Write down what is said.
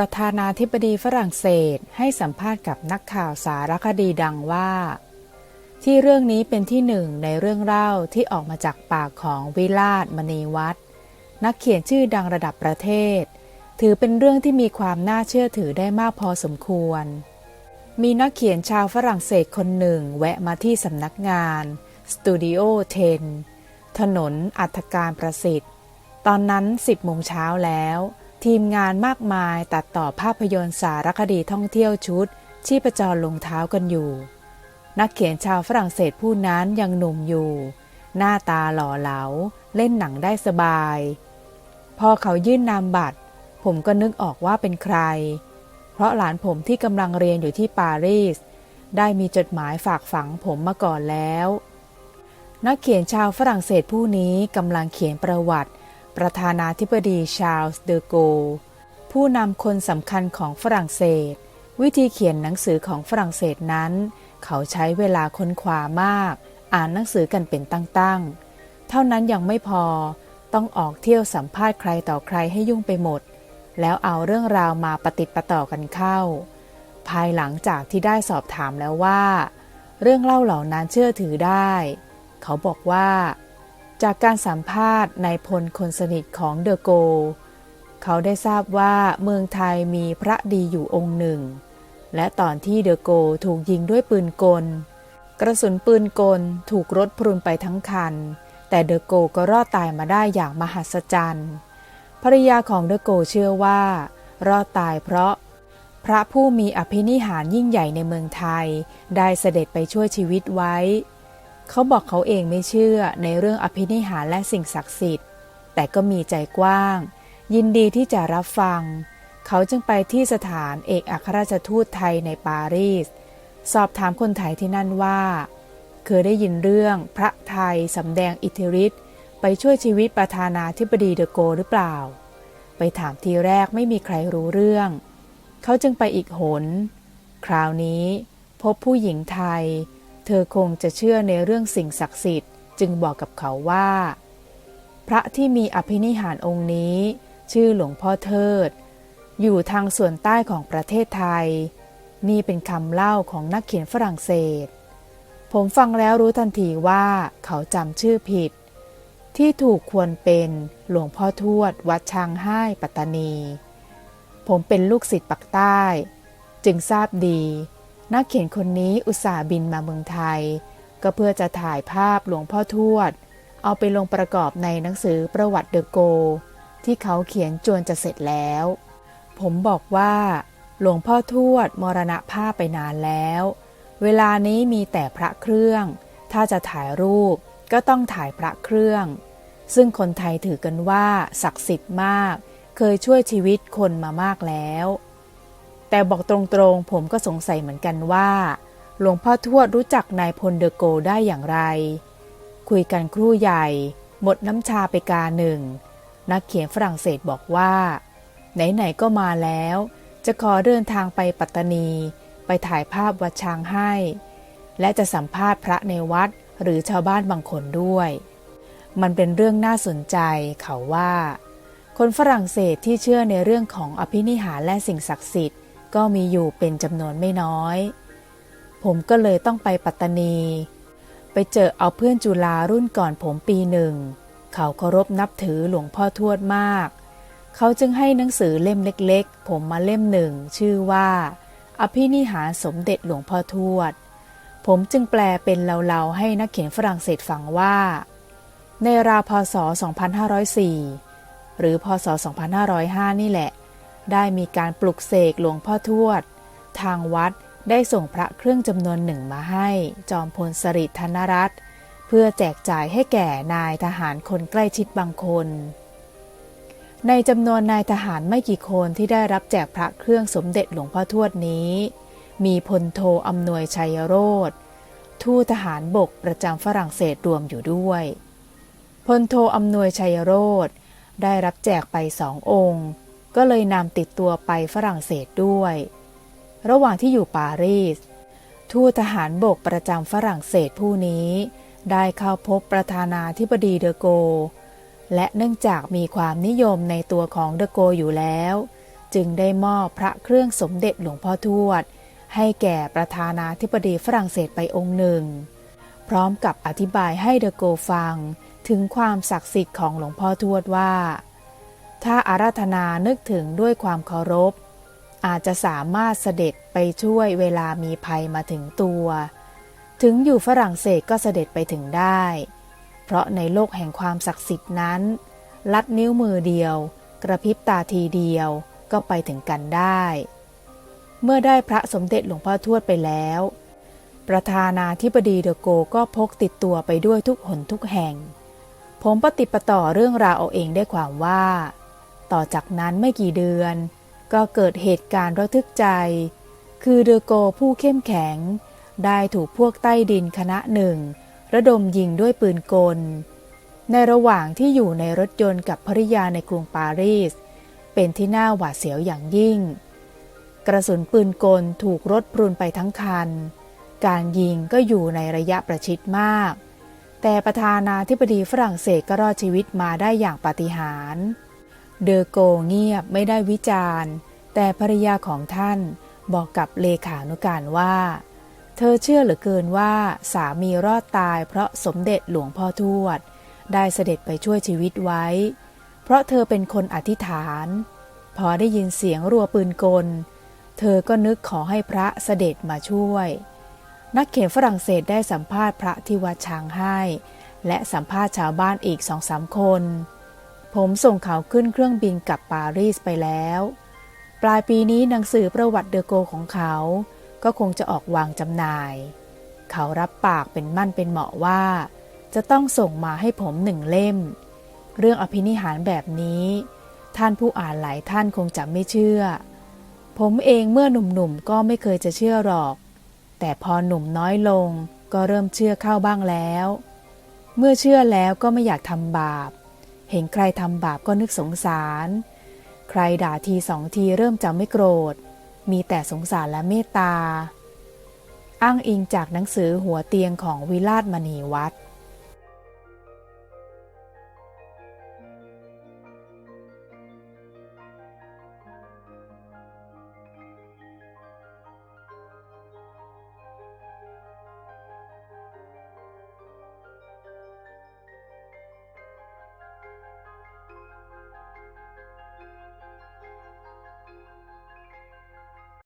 ประธานาธิบดีฝรั่งเศสให้สัมภาษณ์กับนักข่าวสารคดีดังว่า ที่เรื่องนี้เป็นที่หนึ่งในเรื่องเล่าที่ออกมาจากปากของวิลาศมณีวัฒนักเขียนชื่อดังระดับประเทศ ถือเป็นเรื่องที่มีความน่าเชื่อถือได้มากพอสมควร มีนักเขียนชาวฝรั่งเศสคนหนึ่งแวะมาที่สำนักงานสตูดิโอ10ถนนอัฐการประสิทธิ์ ตอนนั้น 10โมงเช้าแล้ว ทีมงานมากมายตัดต่อภาพยนตร์สารคดีท่องเที่ยวชุด ชีพจรลงเท้ากันอยู่ นักเขียนชาวฝรั่งเศสผู้นั้นยังหนุ่มอยู่ หน้าตาหล่อเหลา เล่นหนังได้สบาย พอเขายื่นนามบัตร ผมก็นึกออกว่าเป็นใคร เพราะหลานผมที่กำลังเรียนอยู่ที่ปารีส ได้มีจดหมายฝากฝังผมมาก่อนแล้ว นักเขียนชาวฝรั่งเศสผู้นี้กำลังเขียนประวัติ ประธานาธิบดีชาลส์เดอโก ผู้นำคนสำคัญของฝรั่งเศส วิธีเขียนหนังสือของฝรั่งเศสนั้น เขาใช้เวลาค้นคว้ามาก อ่านหนังสือกันเป็นตั้งๆ เท่านั้นยังไม่พอ ต้องออกเที่ยวสัมภาษณ์ใครต่อใครให้ยุ่งไปหมด แล้วเอาเรื่องราวมาปฏิดประต่อกันเข้า ภายหลังจากที่ได้สอบถามแล้วว่า เรื่องเล่าเหล่านั้นเชื่อถือได้ เขาบอกว่า จากการสัมภาษณ์นายพลคนสนิทของเดอโก เขาได้ทราบว่าเมืองไทยมีพระดีอยู่องค์หนึ่ง และตอนที่เดอโกถูกยิงด้วยปืนกล กระสุนปืนกลถูกรถพรุนไปทั้งคัน แต่เดอโกก็รอดตายมาได้อย่างมหัศจรรย์ภรรยาของเดอโกเชื่อว่า รอดตายเพราะ พระผู้มีอภินิหารยิ่งใหญ่ในเมืองไทย ได้เสด็จไปช่วยชีวิตไว้ เขาบอกเขาเองไม่เชื่อในเรื่องอภินิหารและสิ่งศักดิ์สิทธิ์ แต่ก็มีใจกว้าง ยินดีที่จะรับฟัง เขาจึงไปที่สถานเอกอัครราชทูตไทยในปารีส สอบถามคนไทยที่นั่นว่า เคยได้ยินเรื่องพระไทยสำแดงอิทธิฤทธิ์ไปช่วยชีวิตประธานาธิบดีเดอโกหรือเปล่า ไปถามทีแรกไม่มีใครรู้เรื่อง เขาจึงไปอีกหน คราวนี้พบผู้หญิงไทย เธอคงจะเชื่อในเรื่องสิ่งศักดิ์สิทธิ์ จึงบอกกับเขาว่า พระที่มีอภินิหารองค์นี้ ชื่อหลวงพ่อเทิด อยู่ทางส่วนใต้ของประเทศไทย นี่เป็นคำเล่าของนักเขียนฝรั่งเศส ผมฟังแล้วรู้ทันทีว่าเขาจำชื่อผิด ที่ถูกควรเป็นหลวงพ่อทวดวัดช้างห้ปัตตานี ผมเป็นลูกศิษย์ปักใต้ จึงทราบดี นักเขียนคนนี้อุตส่าห์บินมาเมืองไทย ก็เพื่อจะถ่ายภาพหลวงพ่อทวด เอาไปลงประกอบในหนังสือประวัติเดอะโก ที่เขาเขียนจวนจะเสร็จแล้ว ผมบอกว่า หลวงพ่อทวดมรณภาพไปนานแล้ว เวลานี้มีแต่พระเครื่อง ถ้าจะถ่ายรูปก็ต้องถ่ายพระเครื่อง ซึ่งคนไทยถือกันว่าศักดิ์สิทธิ์มาก เคยช่วยชีวิตคนมามากแล้ว แต่บอกตรงๆ ผมก็สงสัยเหมือนกันว่า หลวงพ่อทวดรู้จักนายพลเดอโกได้อย่างไร คุยกันครู่ใหญ่ หมดน้ำชาไปกาหนึ่ง นักเขียนฝรั่งเศสบอกว่า ไหนๆก็มาแล้ว จะขอเดินทางไปปัตตานี ไปถ่ายภาพวัดช้างให้ และจะสัมภาษณ์พระในวัดหรือชาวบ้านบางคนด้วย มันเป็นเรื่องน่าสนใจเขาว่า คนฝรั่งเศสที่เชื่อในเรื่องของอภินิหารและสิ่งศักดิ์สิทธิ์ ก็มีอยู่เป็นจำนวนไม่น้อย ผมก็เลยต้องไปปัตตานี ไปเจอเอาเพื่อนจุฬารุ่นก่อนผมปีหนึ่ง เขาเคารพนับถือหลวงพ่อทวดมาก เขาจึงให้หนังสือเล่มเล็กๆ ผมมาเล่มหนึ่ง ชื่อว่า อภินิหารสมเด็จหลวงพ่อทวด ผมจึงแปลเป็นเล่าๆให้นักเขียนฝรั่งเศสฟังว่า ในราวพศ 2504 หรือพศ 2505 นี่แหละ ได้มีการปลุกเสกหลวงพ่อทวด ทางวัดได้ส่งพระเครื่องจำนวนหนึ่งมาให้ จอมพลสฤษดิ์ธนรัตน์เพื่อแจกจ่ายให้แก่นายทหารคนใกล้ชิดบางคน ในจำนวนนายทหารไม่กี่คนที่ได้รับแจกพระเครื่องสมเด็จหลวงพ่อทวดนี้ มีพลโทอำนวยชัยโรธทูตทหารบกประจำฝรั่งเศสรวมอยู่ด้วย พลโทอำนวยชัยโรธได้รับแจกไปสององค์ ก็เลยนำติดตัวไปฝรั่งเศสด้วย ระหว่างที่อยู่ปารีส ทูตทหารบกประจำฝรั่งเศสผู้นี้ ได้เข้าพบประธานาธิบดีเดอโก และเนื่องจากมีความนิยมในตัวของเดอโกอยู่แล้ว จึงได้มอบพระเครื่องสมเด็จหลวงพ่อทวด ให้แก่ประธานาธิบดีฝรั่งเศสไปองค์หนึ่ง พร้อมกับอธิบายให้เดอโกฟังถึงความศักดิ์สิทธิ์ของหลวงพ่อทวดว่า ถ้าอาราธนานึกถึงด้วยความเคารพ อาจจะสามารถเสด็จไปช่วยเวลามีภัยมาถึงตัว ถึงอยู่ฝรั่งเศสก็เสด็จไปถึงได้ เพราะในโลกแห่งความศักดิ์สิทธิ์นั้น ลัดนิ้วมือเดียว กระพริบตาทีเดียวก็ไปถึงกันได้ เมื่อได้พระสมเด็จหลวงพ่อทวดไปแล้ว ประธานาธิบดีเดอโกก็พกติดตัวไปด้วยทุกหนทุกแห่ง ผมปฏิปต่อเรื่องราวเอาเองได้ความว่า ต่อจากนั้นไม่กี่เดือน ก็เกิดเหตุการณ์ระทึกใจ คือเดอโกผู้เข้มแข็ง ได้ถูกพวกใต้ดินคณะหนึ่ง ระดมยิงด้วยปืนกล ในระหว่างที่อยู่ในรถยนต์กับภริยาในกรุงปารีส เป็นที่น่าหวาดเสียวอย่างยิ่ง กระสุนปืนกลถูกรถพรุนไปทั้งคัน การยิงก็อยู่ในระยะประชิดมาก แต่ประธานาธิบดีฝรั่งเศสก็รอดชีวิตมาได้อย่างปาฏิหาริย์ เดอโกเงียบไม่ได้วิจารณ์ แต่ภรรยาของท่านบอกกับเลขานุการว่า เธอเชื่อเหลือเกินว่าสามีรอดตายเพราะสมเด็จหลวงพ่อทวด ได้เสด็จไปช่วยชีวิตไว้ เพราะเธอเป็นคนอธิษฐาน พอได้ยินเสียงรัวปืนกล เธอก็นึกขอให้พระเสด็จมาช่วย นักเขียนฝรั่งเศสได้สัมภาษณ์พระที่วัดช้างให้ และสัมภาษณ์ชาวบ้านอีกสองสามคน ผมส่งเขาขึ้นเครื่องบินกลับปารีสไปแล้ว ปลายปีนี้หนังสือประวัติเดอโกของเขา ก็คงจะออกวางจำหน่าย เขารับปากเป็นมั่นเป็นเหมาะว่า จะต้องส่งมาให้ผมหนึ่งเล่ม เรื่องอภินิหารแบบนี้ ท่านผู้อ่านหลายท่านคงจะไม่เชื่อ ผมเองเมื่อหนุ่มๆก็ไม่เคยจะเชื่อหรอก แต่พอหนุ่มน้อยลงก็เริ่มเชื่อเข้าบ้างแล้ว เมื่อเชื่อแล้วก็ไม่อยากทำบาป เห็นใครทำบาปก็นึกสงสาร ใครด่าทีสองทีเริ่มจะไม่โกรธ มีแต่สงสารและเมตตา อ้างอิงจากหนังสือหัวเตียงของวิราชมณีวัด